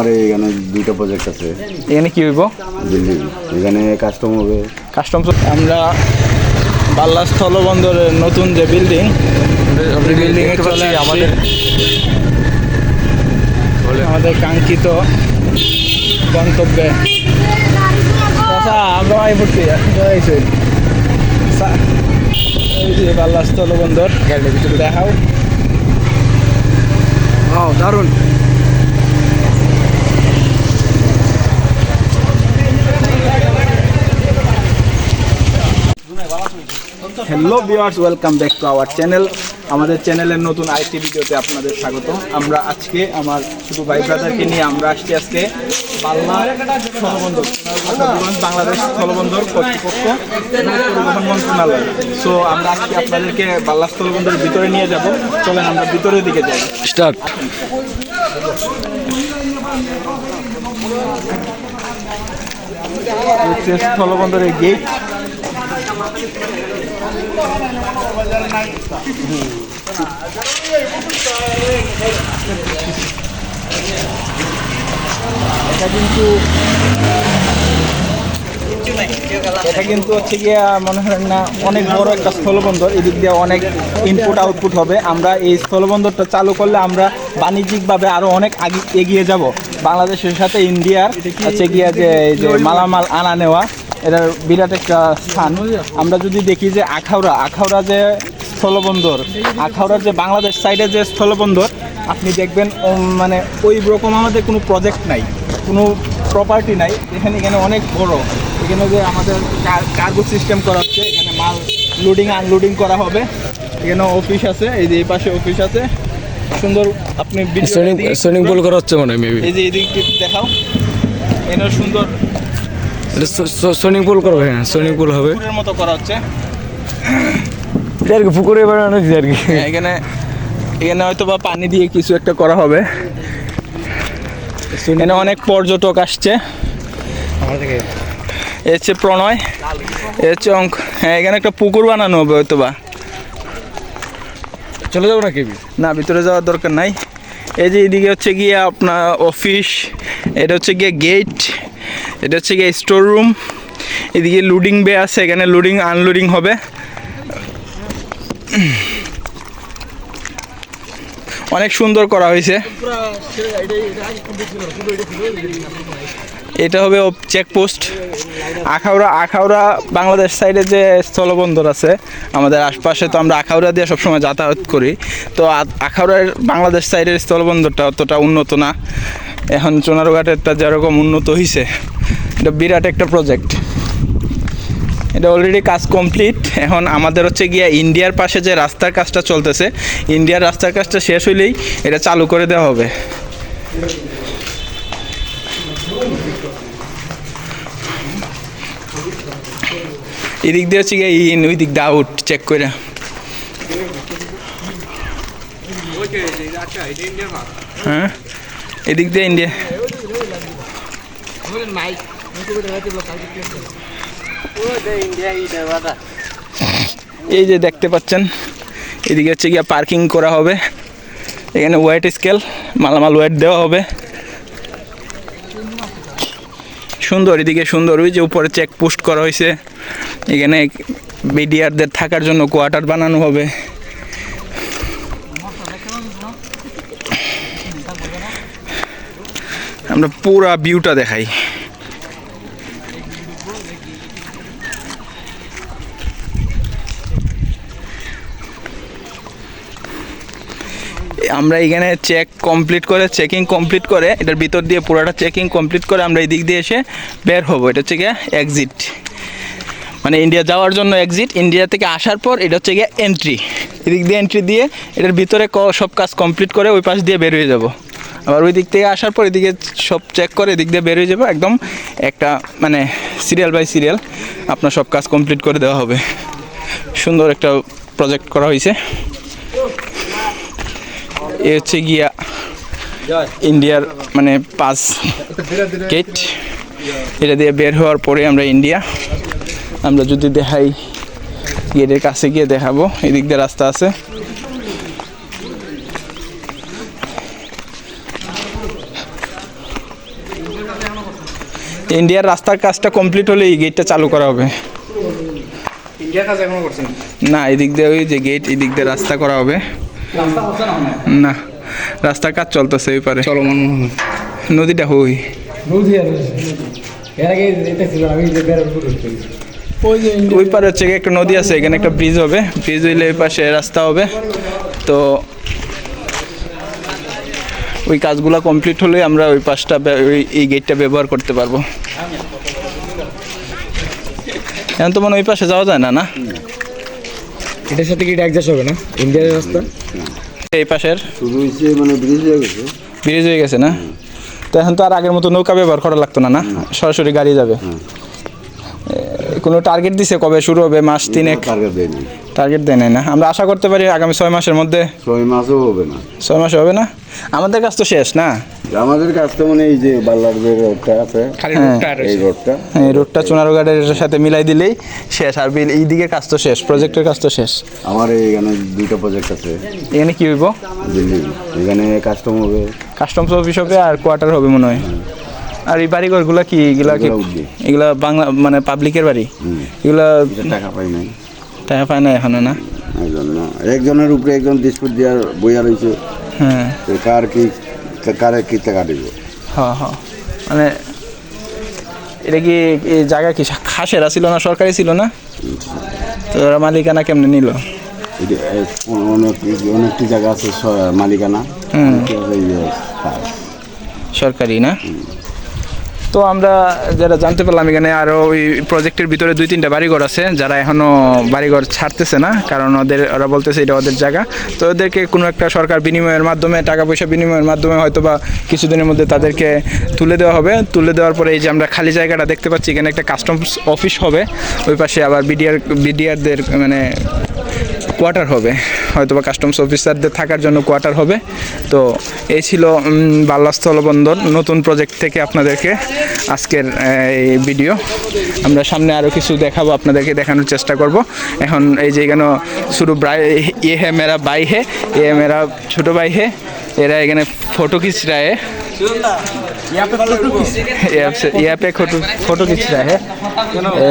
আমার এখানে দুইটা প্রজেক্ট আছে। এখানে কি হইব? এখানে কাস্টম হবে। কাস্টমস আমরা বাল্লা স্থলবন্দরের নতুন যে বিল্ডিং বিল্ডিং এ চলে আমাদের আমাদের কাঙ্ক্ষিত গন্তব্যে। আমরা আই পড়তে যাইছি এই যে বাল্লা স্থলবন্দর দেখাও। দারুণ। Hello viewers welcome back to our channel আমাদের চ্যানেলের নতুন আইটি ভিডিওতে আপনাদের স্বাগত। আমরা আজকে আমার ছোটো ভাই ব্রাদারকে নিয়ে আমরা আসছি আজকে বাংলা স্থলবন্দর। বাংলাদেশ স্থলবন্দর কর্তৃপক্ষ পরিবহন মন্ত্রণালয়। সো আমরা আজকে আপনাদেরকে বাল্লা স্থলবন্দরের ভিতরে নিয়ে যাব। চলেন আমরা ভিতরের দিকে যাই। স্টার্ট। স্থলবন্দরের গেট এটা কিন্তু এটা কিন্তু হচ্ছে গিয়ে মনে হয় না, অনেক বড় একটা স্থলবন্দর। এদিক দিয়ে অনেক ইনপুট আউটপুট হবে। আমরা এই স্থলবন্দরটা চালু করলে আমরা বাণিজ্যিকভাবে আরও অনেক আগে এগিয়ে যাব। বাংলাদেশের সাথে ইন্ডিয়ার হচ্ছে গিয়ে যে মালামাল আনা নেওয়া। এটার বিরাট একটা স্থান। আমরা যদি দেখি যে আখাউড়া আখাউড়া যে স্থলবন্দর আখাউড়ার যে বাংলাদেশ সাইডে যে স্থলবন্দর আপনি দেখবেন মানে ওই রকম আমাদের কোনো প্রজেক্ট নাই কোনো প্রপার্টি নাই এখানে এখানে অনেক বড়। এখানে যে আমাদের কার্গো সিস্টেম করা হচ্ছে এখানে মাল লোডিং আনলোডিং করা হবে। এখানে অফিস আছে এই যে এই পাশে অফিস আছে। সুন্দর আপনি সুইমিং পুল করা হচ্ছে মনে হয় মেবি এই যে এদিক দিয়ে দেখাও। এখানে সুন্দর সুইমিং পুল করবে হ্যাঁ সুইমিং পুল হবে। পুকুরের মতো করা হচ্ছে। এটা আর কি পুকুরে বানানো আর কি। হ্যাঁ, এখানে এখানে হয়তো বা পানি দিয়ে কিছু একটা করা হবে। এখানে অনেক পর্যটক আসছে। এ হচ্ছে প্রণয় এ হচ্ছে অঙ্ক হ্যাঁ এখানে একটা পুকুর বানানো হবে হয়তো বা। চলে যাব না কেবি না ভিতরে যাওয়ার দরকার নাই। এই যে এদিকে হচ্ছে গিয়ে আপনার অফিস এটা হচ্ছে গিয়ে গেট এটা হচ্ছে গিয়ে স্টোর রুম এদিকে লোডিং বে আছে, এখানে লোডিং আনলোডিং হবে। অনেক সুন্দর করা হয়েছে। এটা হবে চেকপোস্ট আখাউড়া আখাউড়া বাংলাদেশ সাইডে যে স্থলবন্দর আছে, আমাদের আশপাশে তো আমরা আখাউড়া দিয়ে সবসময় যাতায়াত করি। তো আখাউড়ার বাংলাদেশ সাইডের স্থলবন্দরটা অতটা উন্নত না। এখন চোনারঘাটেরটা যেরকম উন্নত হয়েছে এটা বিরাট একটা প্রজেক্ট এটা অলরেডি কাজ কমপ্লিট এখন আমাদের হচ্ছে গিয়া ইন্ডিয়ার পাশে যে রাস্তার কাজটা চলতেছে, ইন্ডিয়ার রাস্তার কাজটা শেষ হইলেই এটা চালু করে দেওয়া হবে। এদিক দিয়ে হচ্ছে গিয়ে ইন ওই দিক চেক করে। হ্যাঁ? এদিক দিয়ে ইন্ডিয়া এই যে দেখতে পাচ্ছেন, এদিকে হচ্ছে গিয়ে পার্কিং করা হবে। এখানে ওয়েট স্কেল মালামাল ওয়েট দেওয়া হবে। সুন্দর, এদিকে সুন্দর। ওই যে উপরে চেক পোস্ট করা হয়েছে। এখানে বিডিআরদের থাকার জন্য কোয়ার্টার বানানো হবে। আমরা পুরা ভিউটা দেখাই। আমরা এখানে চেক কমপ্লিট করে চেকিং কমপ্লিট করে, এটার ভিতর দিয়ে পুরোটা চেকিং কমপ্লিট করে আমরা এই দিক দিয়ে এসে বের হব। এটা হচ্ছে গিয়ে এক্সিট মানে ইন্ডিয়া যাওয়ার জন্য এক্সিট ইন্ডিয়া থেকে আসার পর এটা হচ্ছে গিয়ে এন্ট্রি এদিক দিয়ে এন্ট্রি দিয়ে এটার ভিতরে সব কাজ কমপ্লিট করে ওই পাশ দিয়ে বের হয়ে যাব। আবার ওই দিক থেকে আসার পর এদিকে সব চেক করে এদিক দিয়ে বের হয়ে যাব। একদম একটা মানে সিরিয়াল বাই সিরিয়াল আপনার সব কাজ কমপ্লিট করে দেওয়া হবে। সুন্দর একটা প্রজেক্ট করা হয়েছে। এ হচ্ছে গিয়া ইন্ডিয়ার মানে পাস গেট এটা দিয়ে বের হওয়ার পরে আমরা ইন্ডিয়া। আমরা যদি দেখাই গেটের কাছে গিয়ে দেখাবো এদিক দিয়ে রাস্তা আছে। ইন্ডিয়ার রাস্তার কাজটা কমপ্লিট হলে এই গেটটা চালু করা হবে। না এদিক দিয়ে ওই যে গেট এদিক দিয়ে রাস্তা করা হবে। না রাস্তার কাজ চলতেছে ওই পারে। চলমান। মনে নদীটা হই। ওই পারে হচ্ছে একটা নদী আছে এখানে একটা ব্রিজ হবে। ব্রিজ হইলে ওই পাশে রাস্তা হবে। তো ওই কাজগুলো কমপ্লিট হলে আমরা ওই পাশটা ওই এই গেটটা ব্যবহার করতে পারব। এখন তো মনে ওই পাশে যাওয়া যায় না না? এটার সাথে কি এটা অ্যাডজাস্ট হবে না ইন্ডিয়ার রাস্তা? এই পাশের। শুরু হয়েছে মানে ব্রিজ হয়ে গেছে। ব্রিজ হয়ে গেছে না? তো এখন তো আর আগের মতো নৌকা ব্যবহার করা লাগতো না না? সরাসরি গাড়ি যাবে। কোনো টার্গেট দিছে কবে শুরু হবে মাস তিনেক? টার্গেট দেয়নি। টার্গেট দেয় না? আমরা আশা করতে পারি আগামী ছয় মাসের মধ্যে ছয় মাসও হবে না। ছয় মাসে হবে না? আমাদের কাজ তো শেষ না? আমাদের কাছ তো মানে এই যে বাল্লার যে রোডটা আছে খালি হ্যাঁ। রোডটা এই রোডটা এই রোডটা চুনারোঘাটের সাথে মিলাই দিলেই শেষ আর বিল এই দিকে কাজ তো শেষ প্রজেক্টের কাজ তো শেষ। আমার এখানে দুইটা প্রজেক্ট আছে। এখানে কি হইব? এখানে কাস্টম হবে। কাস্টমস অফিস হবে আর কোয়ার্টার হবে মনে হয়। আর এই বাড়িঘরগুলো কি এগুলা কি এগুলা বাংলা মানে পাবলিকের বাড়ি? এগুলা টাকা পাই নাই। টাকা পায় না এখনও না? একজনের উপরে একজন ডিসপুট দেওয়ার বইয়া রয়েছে। হ্যাঁ। কার কি কারে কি টাকা দিব হ্যাঁ হ্যাঁ। মানে এটা কি জায়গা কি খাসেরা ছিল না সরকারি ছিল না? তো ওরা মালিকানা কেমনে নিল? অনেক অনেকটি জায়গা আছে মালিকানা। সরকারি না? তো আমরা যারা জানতে পারলাম এখানে আরও ওই প্রজেক্টের ভিতরে দুই তিনটা বাড়িঘর আছে, যারা এখনও বাড়িঘর ছাড়তেছে না, কারণ ওদের, ওরা বলতেছে এটা ওদের জায়গা। তো ওদেরকে কোনো একটা সরকার বিনিময়ের মাধ্যমে টাকা পয়সা বিনিময়ের মাধ্যমে হয়তো বা কিছুদিনের মধ্যে তাদেরকে তুলে দেওয়া হবে। তুলে দেওয়ার পরে এই যে আমরা খালি জায়গাটা দেখতে পাচ্ছি, এখানে একটা কাস্টমস অফিস হবে। ওই পাশে আবার বিডিআর বিডিআরদের মানে কোয়ার্টার হবে। হয়তো বা কাস্টমস অফিসারদের থাকার জন্য কোয়ার্টার হবে তো এই ছিল উম, বাল্লা স্থলবন্দর নতুন প্রজেক্ট থেকে আপনাদেরকে আজকের আহ, এই ভিডিও আমরা সামনে আরও কিছু দেখাবো আপনাদেরকে দেখানোর চেষ্টা করব এখন এই যে এখানে শুরু ব্রাই ইয়ে হে মেরা বাই হে এ মেরা ছোটো ভাই হে এরা এখানে ফটো খিচ রা है यहाँ पे फोटो फोटो खींच रहा है ए,